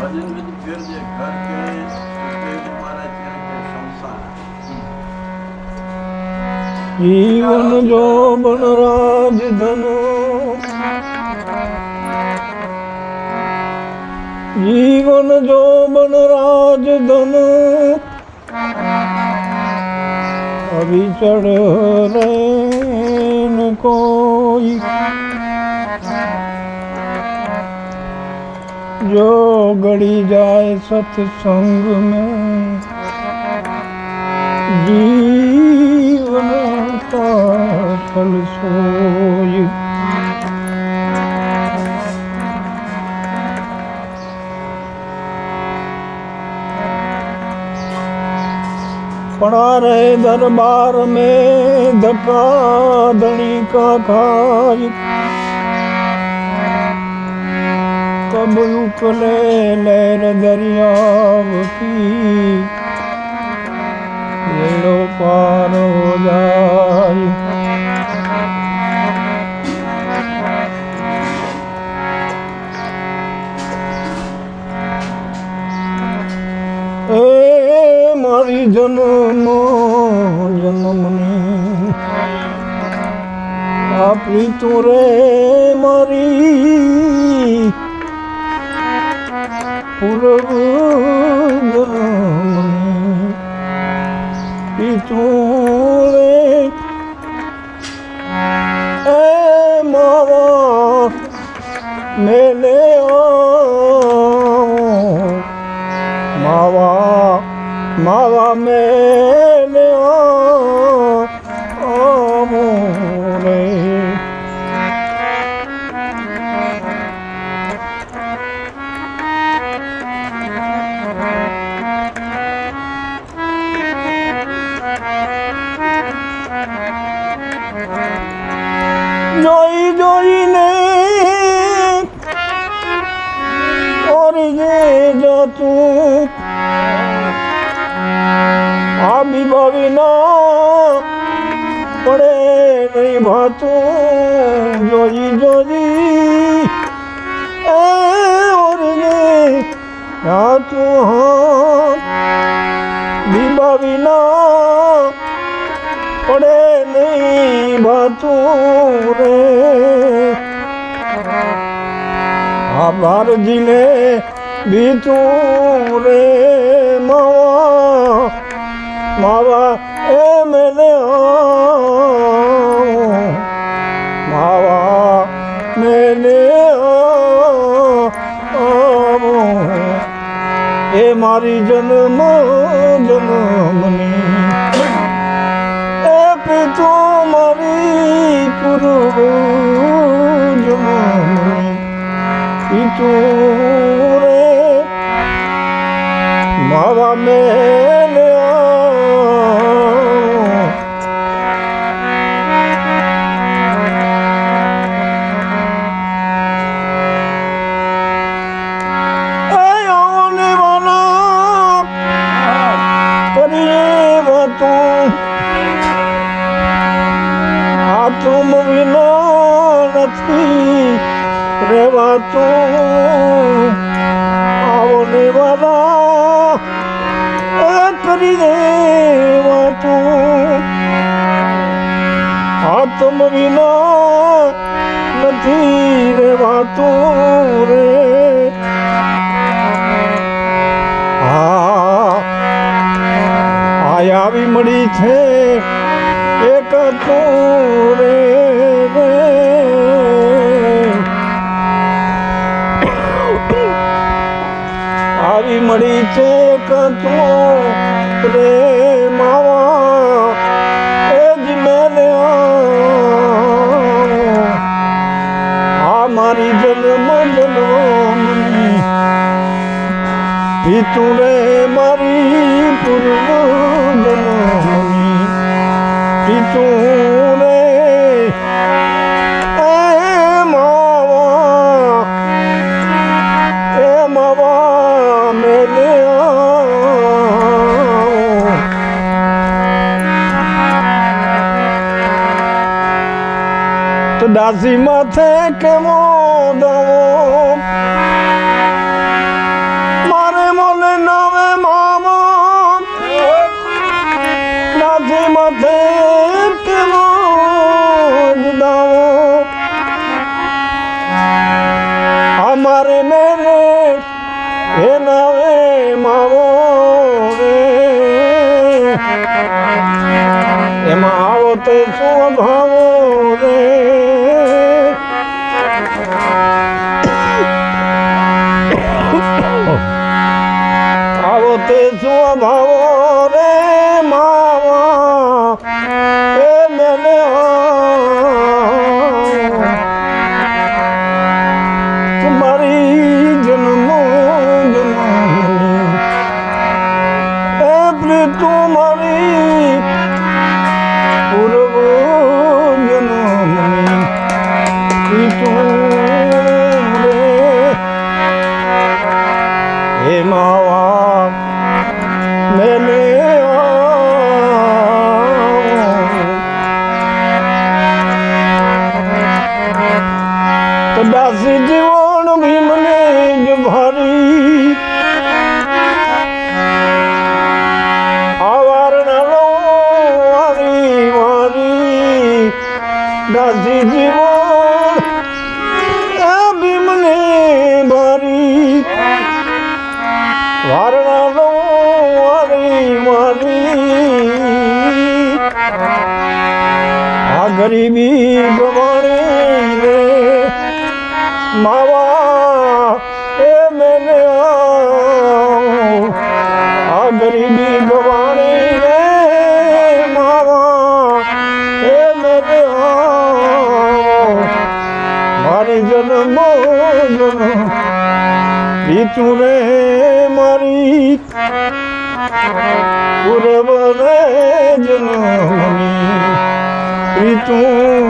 ભજન વિધિ ફેરજે ઘર કે સુખદેવજી મહારાજ કહે કે સંસાર જીવન જો બન રાજધન જીવન જો બન રાજધન અવિચળ રે ન કોઈ जो गड़ी जाए सत्संग में जीवन का फल सोई पड़ा रहे दरबार में धपा धनी का खाई સબ ઉકલે લહેર દરિયાવતી એડો પાર હો જાય એ મારી જન્મ જન્મની આપણી તું રે મારી પૂર્વ જન્મની પડે નહીં ભાતું જોજી જોઈ એ ઓરી જે જાતું હા બીબાવી ના પડે નહીં ભાતું રે આ બારજીને બીતું રે માવા માવા એ મેલે. એ મારી જન્મ જન્મની એ પિતુ મારી પૂર્વ જન્મની પિતુ નથી રેવાતું, આવો ને વાલા કરી દેવાતું આ તુમ વિના નથી રેવાતું રે. આવી મળી છે એક તું રે. મળી છે કતો રે માવા એ જ મેલે આ. મારી જન્મ જન્મ પિતું રે મારી પૂર્વ જન્મ પિતું ডাসি মাথে কেমন মারে মলে নবে মাম। ডাসি মাথে কেমন আমার মেরে হে নবে মাম রে। এ মাওতে শুভ પછી જીવન ભીમને જ ભરી દાસી જીવન એ ભીમને ભરી વારણા લો વારી મારી આ ગરીબી পুরবনে জনমী তুমি